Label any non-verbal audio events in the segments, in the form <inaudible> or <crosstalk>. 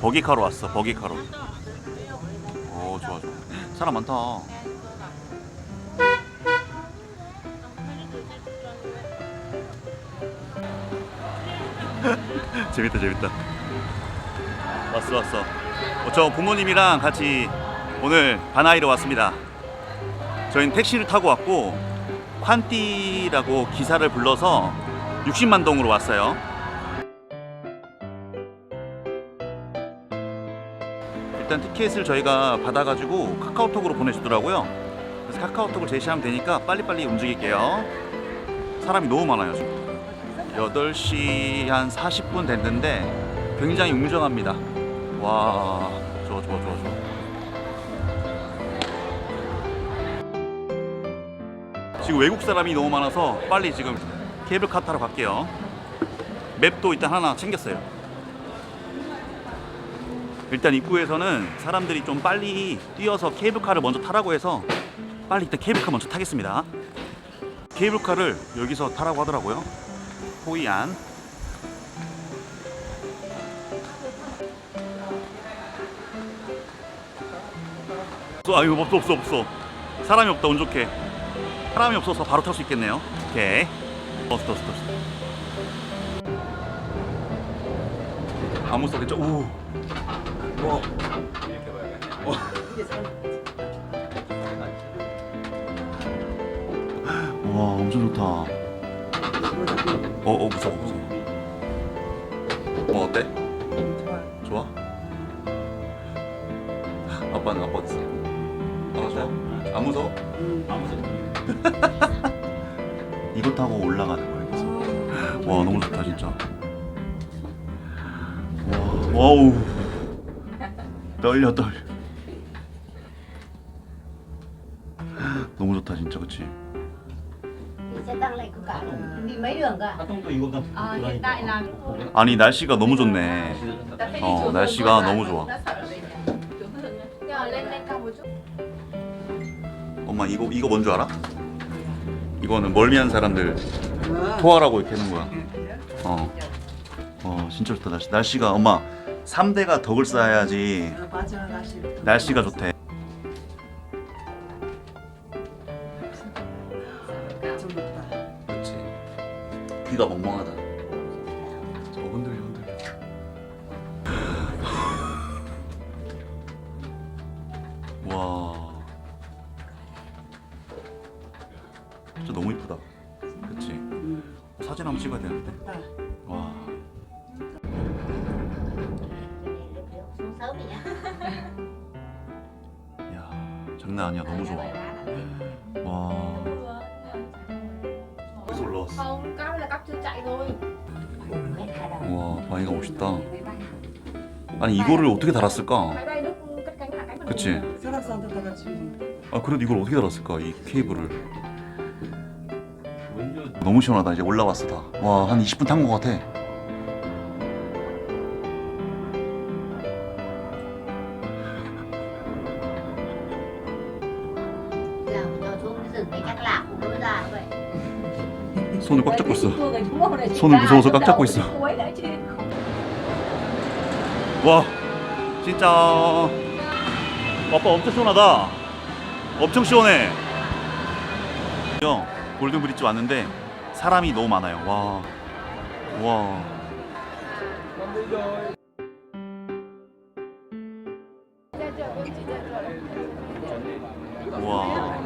버기카로 왔어 버기카로. 오 좋아 좋아. 사람 많다. <laughs> 재밌다 재밌다. 왔어 왔어. 어, 저 부모님이랑 같이 오늘 바나이로 왔습니다. 저희는 택시를 타고 왔고 콴띠라고 기사를 불러서 60만 동으로 왔어요 일단 티켓을 저희가 받아가지고 카카오톡으로 보내주더라고요. 그래서 카카오톡을 제시하면 되니까 빨리빨리 움직일게요. 사람이 너무 많아요 지금. 8시 한 40분 됐는데 굉장히 웅장합니다. 와 좋아 좋아 좋아 좋아. 지금 외국 사람이 너무 많아서 빨리 지금 케이블카 타러 갈게요. 맵도 일단 하나 챙겼어요 일단 입구에서는 사람들이 좀 빨리 뛰어서 케이블카를 먼저 타라고 해서 빨리 일단 케이블카 먼저 타겠습니다. 케이블카를 여기서 타라고 하더라고요. 호이안. 아 이거 없어 없어 없어. 사람이 없다 운 좋게. 사람이 없어서 바로 탈 수 있겠네요. 오케이. 버스 버스 버스 아무 소리 저 오. 와. 와 엄청 좋다 어, 어 무서워 무서워 어 어때? 좋아? 아빠는 아빠 어딨어? 아빠 좋아? 안 무서워? <laughs> 이거 타고 올라가는 거야 여기서 와 너무 좋다 진짜 와 와우 떨려 떨려 너무 좋다 진짜 그치? xe tăng này có cả đi mấy đường cả Ờ, hiện tại là 아니 날씨가 너무 좋네. 어 날씨가 너무 좋아. nhưng mà lên lên cao một chút. 엄마 이거 이거 뭔 줄 알아? 이거는 멀미한 사람들 토하라고 이렇게 하는 거야. 어. 어 진짜 좋다 날씨. 날씨가 엄마 3대가 덕을 쌓아야지 맞아 날씨 날씨가 좋대. 좀 높다. 그렇지 귀가 멍멍하다. 저 흔들려 흔들려 와. 진짜 너무 이쁘다. 그치? 사진 한번 찍어야 되는데? 와 xuống 장난 아니야. 너무 좋아. 와. 여기서 올라왔어. Không, cắp là cắp chưa chạy thôi. hết hai đầu 와 바위가 멋있다. 아니 이거를 어떻게 달았을까? Máy bay lúc cất cánh hạ cánh bằng 그치? 설악산도 다 같이. 아 그래도 이걸 어떻게 달았을까 이 케이블을? 너무 시원하다. 이제 올라왔어 다와 한 20분 탄 것 같아 손을 꽉 잡고 있어 손을 무서워서 꽉 잡고 있어. 와 진짜 아빠 엄청 시원하다 엄청 시원해 형 골든 브릿지 왔는데 사람이 너무 많아요 와 와. 와.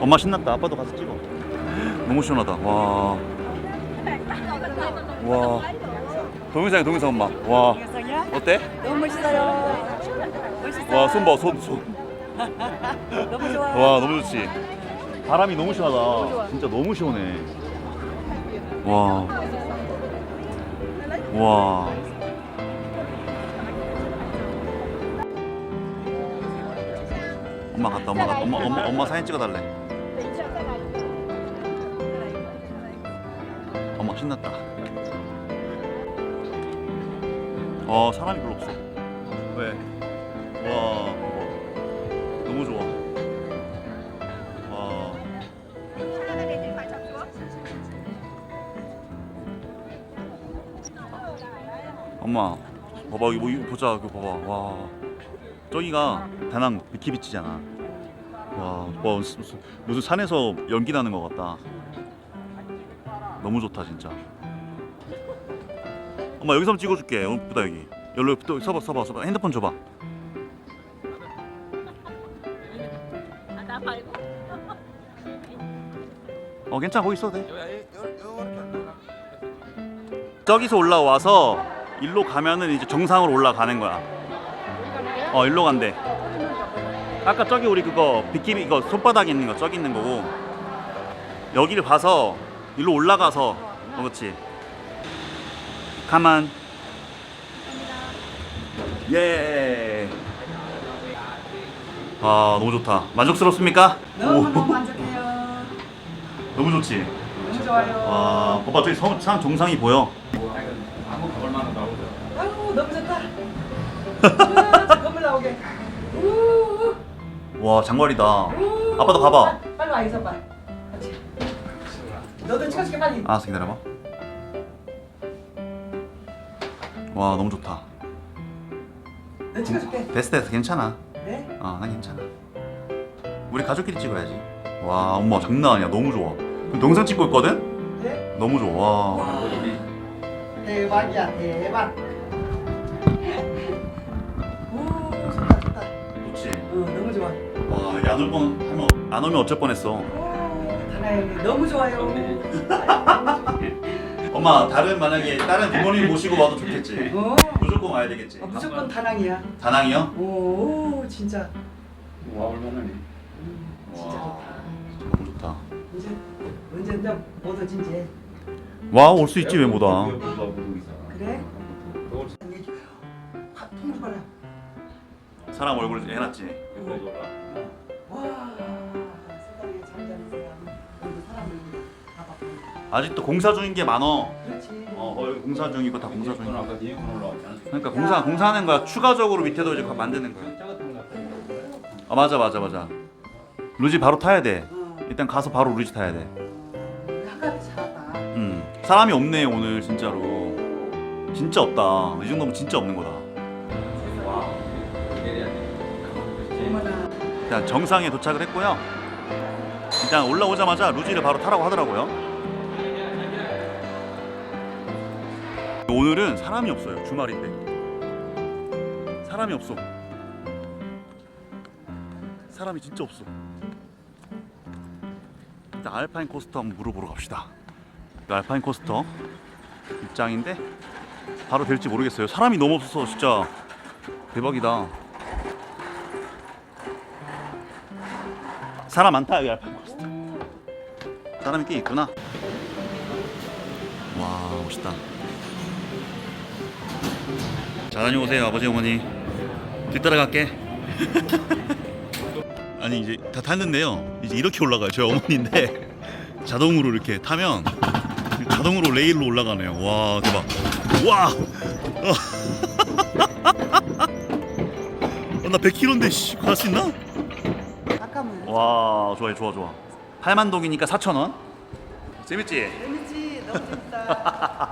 엄마 신났다. 아빠도 가서 찍어. 너무 시원하다. 와. 와. 동영상이야 동영상 엄마. 와. 어때? 너무 멋있어요. 멋있어. 와, 손 봐, 손, 손. 너무 좋아. 와, 너무 좋지. 바람이 너무 시원하다. 진짜 너무 시원해. 와. 와. 엄마 갔다, 엄마 갔다. 엄마, 엄마, 엄마 사진 찍어달래. 신났다. 어, 사람이 별로 없어. 왜? 와, 이거. 너무 좋아. 와. 엄마 봐봐 이거 이거 보자 이거 봐봐 와 저기가 다낭 비키비치잖아 와, 와 무슨, 무슨 산에서 연기 나는 것 같다 너무 좋다 진짜. 엄마 여기서 한번 찍어줄게. 어, 예쁘다 여기. 여기로 또 서봐 서봐 서봐. 핸드폰 줘봐. 어 괜찮아. 거기 있어도 돼. 저기서 올라와서 일로 가면은 이제 정상으로 올라가는 거야. 어 일로 간대. 아까 저기 우리 그거 비키비 이거 손바닥에 있는 거 저기 있는 거고. 여기를 봐서 일로 올라가서 어, 그렇지 가만 예. 아 너무 좋다. 만족스럽습니까? 너무너무 <laughs> 만족해요. 너무 좋지. 너무 좋아요. 와, 봐봐 저기 성, 산 정상이 보여. 아유 너무 좋다. <laughs> 우와, 저 건물 나오게. 우, 와 장관이다. 우. 아빠도 가봐. 아, 빨리 와 있어 봐. 너도 찍어줄게 빨리. 알았어 기다려봐. 와 너무 좋다. 너 찍어줄게. 됐어 됐어 괜찮아. 네? 아난 괜찮아. 우리 가족끼리 찍어야지. 와 엄마 장난 아니야 너무 좋아. 동상 찍고 있거든? 네? 너무 좋아. 와. 대박이야 대박. 오 좋다 좋다. 좋지. 어 너무 좋아. 와야놀 뻔 하면 안 오면 어쩔 뻔했어. 오 다나이 너무 좋아요. <laughs> 엄마 다른 만약에 다른 부모님 모시고 와도 좋겠지. 어, 무조건 와야 되겠지. 어, 무조건 다낭이야. 다낭이요? 오 진짜. 와 얼마나 음, 진짜 와. 좋다. 너무 좋다. 이제 언제 이제 이제. 와올 수 있지 왜 못 와? 그래? 다 통로 봐라. 사람 얼굴 해놨지. 와 아직도 공사 중인 게 많어. 그렇지. 어, 어 공사 중이고 다 공사 중이고. 아까 니에 올라왔지 않았어? 그러니까 공사 공사하는 거야. 추가적으로 밑에도 이제 만드는 거야. 거? 아 맞아 맞아 맞아. 루지 바로 타야 돼. 어. 일단 가서 바로 루지 타야 돼. 음 사람이 없네 오늘 진짜로. 진짜 없다. 이 정도면 진짜 없는 거다. 내려야 돼. 어머나. 일단 정상에 도착을 했고요. 일단 올라오자마자 루지를 바로 타라고 하더라고요. 오늘은 사람이 없어요. 주말인데. 사람이 없어. 사람이 진짜 없어. 일단 알파인 코스터 한번 물어보러 갑시다. 그 알파인 코스터 입장인데 바로 될지 모르겠어요. 사람이 너무 없어서 진짜 대박이다. 사람 많다 여기 알파인 코스터. 사람이 꽤 있구나. 와 멋있다. 자 다녀오세요 아버지 어머니. 뒤따라 갈게. <laughs> 아니 이제 다 탔는데요. 이제 이렇게 올라가요. 저희 어머니인데 자동으로 이렇게 타면 자동으로 레일로 올라가네요. 와 대박. 와. <laughs> 어, 나 100kg인데 씨, 갈 수 있나? 와 좋아요 좋아 좋아 8만 동이니까 4천 원 재밌지? 재밌지. 너무 재밌다. <laughs>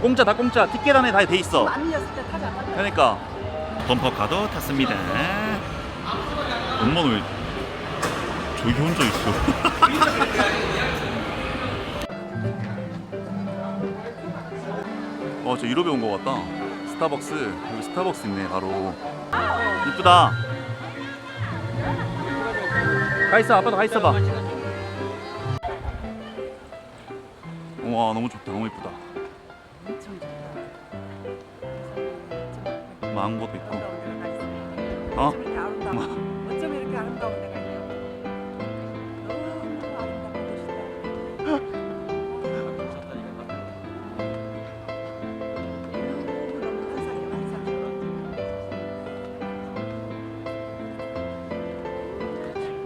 어 공짜 다 공짜 티켓 안에 다 돼 있어. 안 밀렸을 때 타자. 빨리. 그러니까. 범퍼카도 탔습니다. 엄마는 왜 저기 혼자 있어? <laughs> 어저 유럽에 온거 같다. 스타벅스. 여기 스타벅스 있네 바로. 이쁘다. 가 있어 아빠도 가 있어 봐 와 너무 좋다. 너무 이쁘다 어? 어? 이렇게 아름다워? 어쩜 이렇게 아름다운 데가 있냐고. 너무 아름답고 멋있다. 너무너무 환상이야, 환상.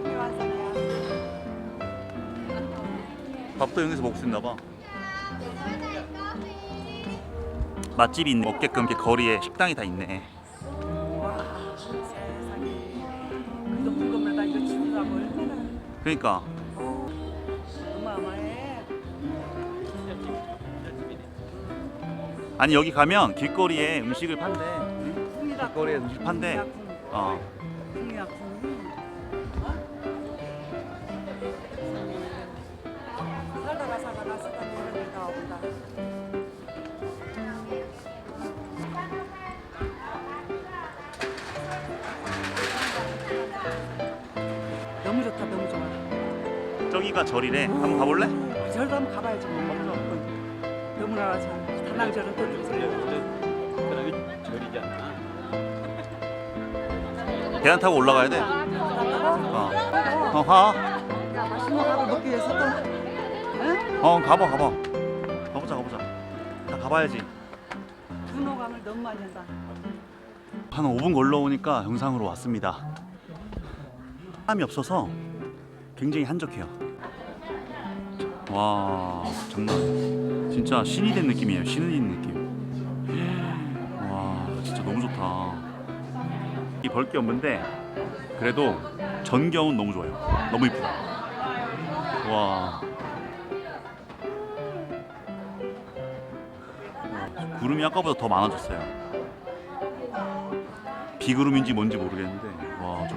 꿈의 환상이야. 밥도 여기서 먹을 수 있나 봐. 맛집이 있네. 먹게끔 이렇게 거리에 식당이 다 있네. 그러니까 어마어마해. 아니 여기 가면 길거리에 음식을 판대. 길거리에 음식 판대. 어. 저기가 절이래. 한번 가볼래? 절도 한번 가봐야지 뭐. 너무나 참 다낭절은 또 좋지. 그다음에 절이잖아. 계단 타고 올라가야 돼. 어. 어, 가. 맛있는 거 하고 먹기 위해서 또 응? 어, 가봐, 가봐. 가보자, 가보자. 다 가봐야지. 분호감을 너무 많이 한다. 한 5분 걸러오니까 영상으로 왔습니다. 사람이 없어서 굉장히 한적해요. 와, 장난. 진짜 신이 된 느낌이에요. 신이 된 느낌. 와, 진짜 너무 좋다. 이 벌 게 없는데 그래도 전경은 너무 좋아요. 너무 이쁘다. 와. 구름이 아까보다 더 많아졌어요. 비구름인지 뭔지 모르겠는데 와 저.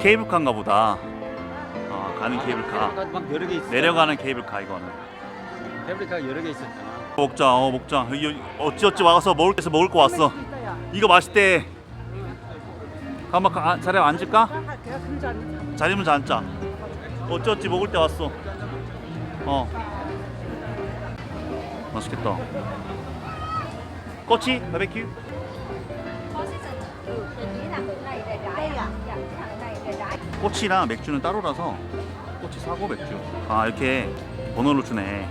케이블카인가 보다. 아 가는 케이블카. 막 여러 개 있어. 내려가는 케이블카 이거는. 케이블카 여러 개 있었잖아. 먹자 어. 여기 어찌어찌 와서 먹을 데서 먹을 거 왔어. 이거 맛있대. 가, 아, 자리에 앉을까? 자리면 앉자. 어찌어찌 먹을 때 왔어. 어. 맛있겠다. 꼬치 바베큐. 꼬치랑 맥주는 따로라서 꼬치 사고 맥주. 아 이렇게 번호를 주네.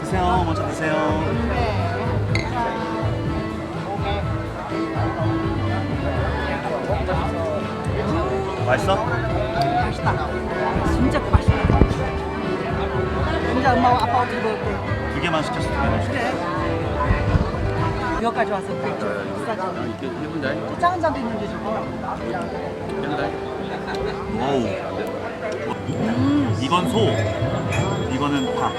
드세요. 먼저 드세요. 맛있어? 맛있다. 진짜 맛있다. 진짜 엄마 아빠 어떻게 먹을게? 두 개만 시켰어. 두 개만 시켰어. 여기까지 맥 주 비싸지. 이게 다. 작은 잔도 있는데. 일분 다. 와우. 음, 이건 소. 이거는 닭.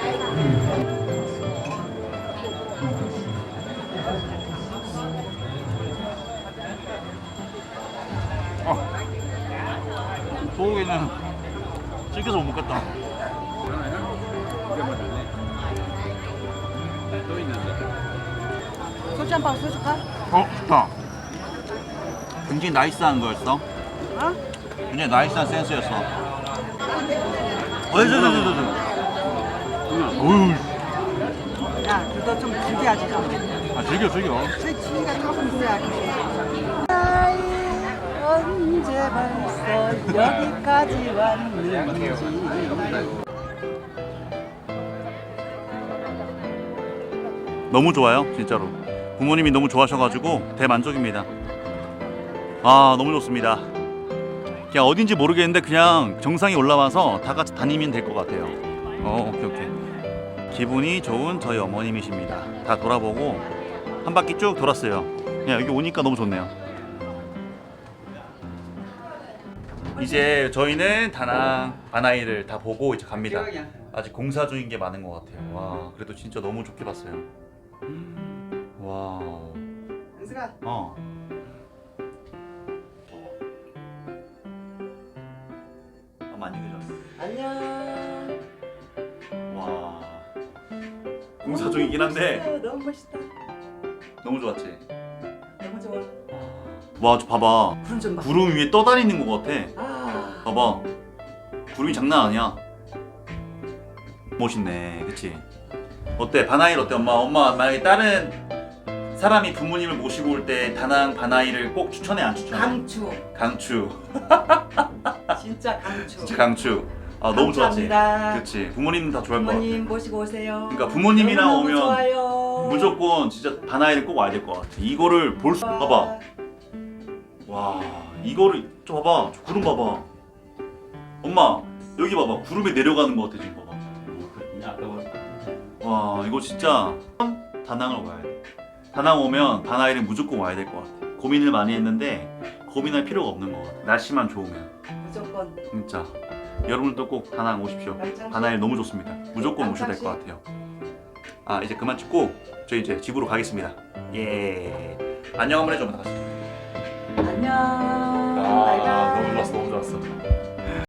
어. 소고기는 질겨서 못 먹겠다. 소주 한방 소주까? 어, 좋다. 굉장히 나이스한 거였어. 어? 굉장히 나이스한 센스였어. 어, 저, 저, 저, 저, 저. 어휴, 야, 그거 좀 길게 하지 좀. 아, 즐겨, 즐겨. 제 지가 조금 돼. 아이, 언제 벌써 여기까지 왔는지. 너무 좋아요, 진짜로. 부모님이 너무 좋아하셔가지고 대만족입니다. 아, 너무 좋습니다. 그냥 어딘지 모르겠는데 그냥 정상에 올라와서 다 같이 다니면 될 것 같아요. 어, 오케이, 오케이. 기분이 좋은 저희 어머님이십니다. 다 돌아보고 한 바퀴 쭉 돌았어요. 그냥 여기 오니까 너무 좋네요. 이제 저희는 다낭 바나이를 다 보고 이제 갑니다. 아직 공사 중인 게 많은 것 같아요. 와, 그래도 진짜 너무 좋게 봤어요. 와우. 은수가 어. 아, 많이 그죠? 안녕. 와. 공사 중이긴 한데 멋있어, 너무 멋있다. 너무 좋았지. 너무 좋아. 와, 저 봐봐. 구름 좀 봐. 구름 위에 떠다니는 것 같아. 아, 봐봐. 구름이 장난 아니야. 멋있네, 그치? 어때? 바나일 어때? 엄마, 엄마 만약에 다른 사람이 부모님을 모시고 올 때 다낭 바나이를 꼭 추천해 안 추천해? 강추. 강추. <laughs> 진짜 강추. 진짜 강추. 아 너무 좋았지. 감사합니다. 그치. 부모님 다 좋아할 것 같아. 부모님 모시고 오세요. 그러니까 부모님이랑 너무너무 오면 좋아요. 무조건 진짜 바나이를 꼭 와야 될 것 같아. 이거를 볼 수. 봐봐. 와 이거를 저 봐봐. 저 구름 봐봐. 엄마 여기 봐봐. 구름에 내려가는 것 같아 지금 봐봐. 그냥 아까 봤와 이거 진짜 다낭을 와야 돼. 다낭 오면 다나이는 무조건 와야 될 것 같아. 고민을 많이 했는데 고민할 필요가 없는 것 같아. 날씨만 좋으면 무조건 진짜 여러분도 꼭 다낭 오십시오. 다낭에 너무 좋습니다. 무조건 오셔야 될 것 같아요. 아 이제 그만 찍고 저 이제 집으로 가겠습니다. 예. 안녕 한번 해줘 뭐 다 같이. 안녕. 아, 너무 좋았어, 너무 좋았어.